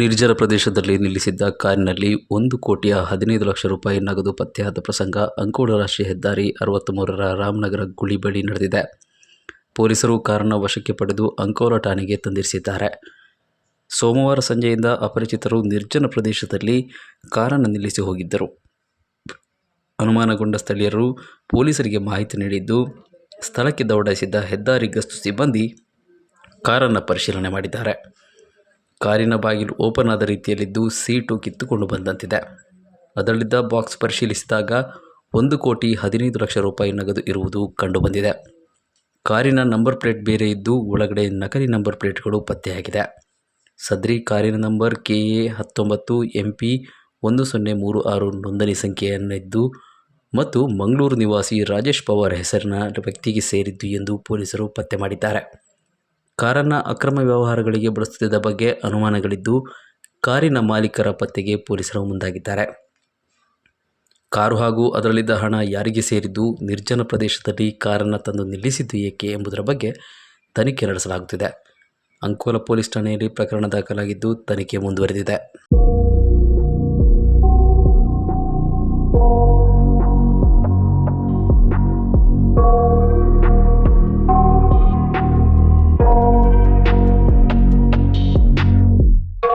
ನಿರ್ಜನ ಪ್ರದೇಶದಲ್ಲಿ ನಿಲ್ಲಿಸಿದ್ದ ಕಾರಿನಲ್ಲಿ ಒಂದು ಕೋಟಿಯ ಹದಿನೈದು ಲಕ್ಷ ರೂಪಾಯಿ ನಗದು ಪತ್ತೆಯಾದ ಪ್ರಸಂಗ ಅಂಕೋಲ ರಾಷ್ಟ್ರೀಯ ಹೆದ್ದಾರಿ ಅರವತ್ತ್ಮೂರರ ರಾಮನಗರ ಗುಳಿ ಬಳಿ ನಡೆದಿದೆ. ಪೊಲೀಸರು ಕಾರನ್ನು ವಶಕ್ಕೆ ಪಡೆದು ಅಂಕೋಲ ಠಾಣೆಗೆ ತಂದಿರಿಸಿದ್ದಾರೆ. ಸೋಮವಾರ ಸಂಜೆಯಿಂದ ಅಪರಿಚಿತರು ನಿರ್ಜನ ಪ್ರದೇಶದಲ್ಲಿ ಕಾರನ್ನು ನಿಲ್ಲಿಸಿ ಹೋಗಿದ್ದರು. ಅನುಮಾನಗೊಂಡ ಸ್ಥಳೀಯರು ಪೊಲೀಸರಿಗೆ ಮಾಹಿತಿ ನೀಡಿದ್ದು, ಸ್ಥಳಕ್ಕೆ ದೌಡಾಯಿಸಿದ್ದ ಹೆದ್ದಾರಿ ಗಸ್ತು ಸಿಬ್ಬಂದಿ ಕಾರನ್ನು ಪರಿಶೀಲನೆ ಮಾಡಿದ್ದಾರೆ. ಕಾರಿನ ಬಾಗಿಲು ಓಪನ್ ಆದ ರೀತಿಯಲ್ಲಿದ್ದು ಸೀಟು ಕಿತ್ತುಕೊಂಡು ಬಂದಂತಿದೆ. ಅದರಲ್ಲಿದ್ದ ಬಾಕ್ಸ್ ಪರಿಶೀಲಿಸಿದಾಗ ಒಂದು ಕೋಟಿ ಹದಿನೈದು ಲಕ್ಷ ರೂಪಾಯಿ ನಗದು ಇರುವುದು ಕಂಡುಬಂದಿದೆ. ಕಾರಿನ ನಂಬರ್ ಪ್ಲೇಟ್ ಬೇರೆ ಇದ್ದು ಒಳಗಡೆ ನಕಲಿ ನಂಬರ್ ಪ್ಲೇಟ್ಗಳು ಪತ್ತೆಯಾಗಿದೆ. ಸದ್ರಿ ಕಾರಿನ ನಂಬರ್ ಕೆ ಎ ಹತ್ತೊಂಬತ್ತು ಎಂ ಪಿ ಒಂದು ಸೊನ್ನೆ ಮೂರು ಆರು ನೋಂದಣಿ ಸಂಖ್ಯೆಯನ್ನಿದ್ದು ಮತ್ತು ಮಂಗಳೂರು ನಿವಾಸಿ ರಾಜೇಶ್ ಪವಾರ್ ಹೆಸರಿನ ವ್ಯಕ್ತಿಗೆ ಸೇರಿದ್ದು ಎಂದು ಪೊಲೀಸರು ಪತ್ತೆ ಮಾಡಿದ್ದಾರೆ. ಕಾರನ್ನು ಅಕ್ರಮ ವ್ಯವಹಾರಗಳಿಗೆ ಬಳಸುತ್ತಿದ್ದ ಬಗ್ಗೆ ಅನುಮಾನಗಳಿದ್ದು, ಕಾರಿನ ಮಾಲೀಕರ ಪತ್ತೆಗೆ ಪೊಲೀಸರು ಮುಂದಾಗಿದ್ದಾರೆ. ಕಾರು ಹಾಗೂ ಅದರಲ್ಲಿದ್ದ ಹಣ ಯಾರಿಗೆ ಸೇರಿದ್ದು, ನಿರ್ಜನ ಪ್ರದೇಶದಲ್ಲಿ ಕಾರನ್ನು ತಂದು ನಿಲ್ಲಿಸಿದ್ದು ಏಕೆ ಎಂಬುದರ ಬಗ್ಗೆ ತನಿಖೆ ನಡೆಸಲಾಗುತ್ತಿದೆ. ಅಂಕೋಲ ಪೊಲೀಸ್ ಠಾಣೆಯಲ್ಲಿ ಪ್ರಕರಣ ದಾಖಲಾಗಿದ್ದು, ತನಿಖೆ ಮುಂದುವರೆದಿದೆ.